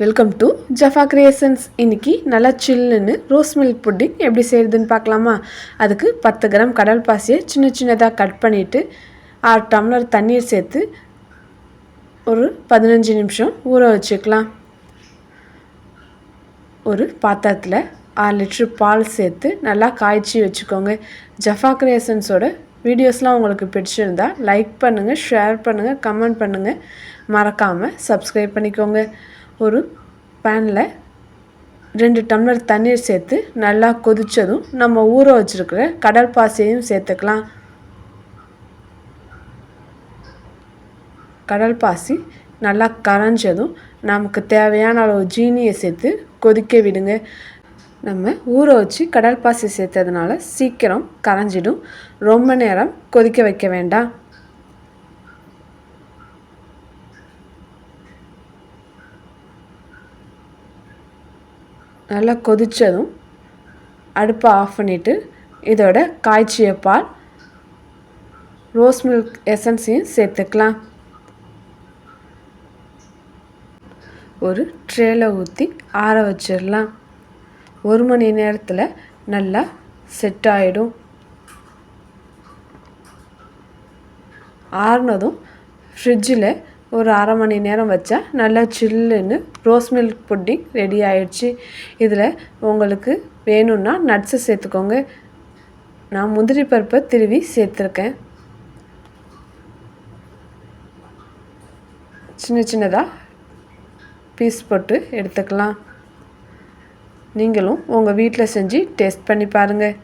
Welcome to Jaffa creations இன்னைக்கு நல்லா சில்லுன்னு ரோஸ் மில்க் புட்டிங் எப்படி செய்கிறதுன்னு பார்க்கலாமா? அதுக்கு பத்து கிராம் கடல் பாசியை சின்ன சின்னதாக கட் பண்ணிவிட்டு ஆறு டம்ளர் தண்ணீர் சேர்த்து ஒரு பதினஞ்சு நிமிஷம் ஊற வச்சுக்கலாம். ஒரு பாத்திரத்தில் ஆறு லிட்ரு பால் சேர்த்து நல்லா காய்ச்சி வச்சுக்கோங்க. ஜஃபா கிரியேஷன்ஸோட வீடியோஸ்லாம் உங்களுக்கு பிடிச்சிருந்தா லைக் பண்ணுங்கள் ஷேர் பண்ணுங்கள் கமெண்ட் பண்ணுங்கள் மறக்காமல் சப்ஸ்கிரைப் பண்ணிக்கோங்க. ஒரு பேனில் ரெண்டு டம்ளர் தண்ணீர் சேர்த்து நல்லா கொதித்ததும் நம்ம ஊற வச்சுருக்கிற கடல் பாசியையும் சேர்த்துக்கலாம். கடல் பாசி நல்லா கரைஞ்சதும் நமக்கு தேவையான அளவு ஜீனியை சேர்த்து கொதிக்க விடுங்க. நம்ம ஊற வச்சு கடல் பாசி சேர்த்ததுனால சீக்கிரம் கரைஞ்சிடும். ரொம்ப நேரம் கொதிக்க வைக்க வேண்டாம். நல்லா கொதித்ததும் அடுப்பை ஆஃப் பண்ணிவிட்டு இதோட காய்ச்சிய பால் ரோஸ் மில்க் எசன்ஸையும் சேர்த்துக்கலாம். ஒரு ட்ரேல ஊற்றி ஆற வச்சிடலாம். ஒரு மணி நேரத்தில் நல்லா செட் ஆகிடும் ஆறுனதும் ஃப்ரிட்ஜில் ஒரு அரை மணி நேரம் வச்சா நல்லா சில்லுன்னு ரோஸ் மில்க் புட்டிங் ரெடி ஆயிடுச்சு. இதில் உங்களுக்கு வேணும்னா நட்ஸு சேர்த்துக்கோங்க. நான் முந்திரி பருப்பை திருவி சேர்த்துருக்கேன். சின்ன சின்னதாக பீஸ் போட்டு எடுத்துக்கலாம். நீங்களும் உங்கள் வீட்டில் செஞ்சு டேஸ்ட் பண்ணி பாருங்கள்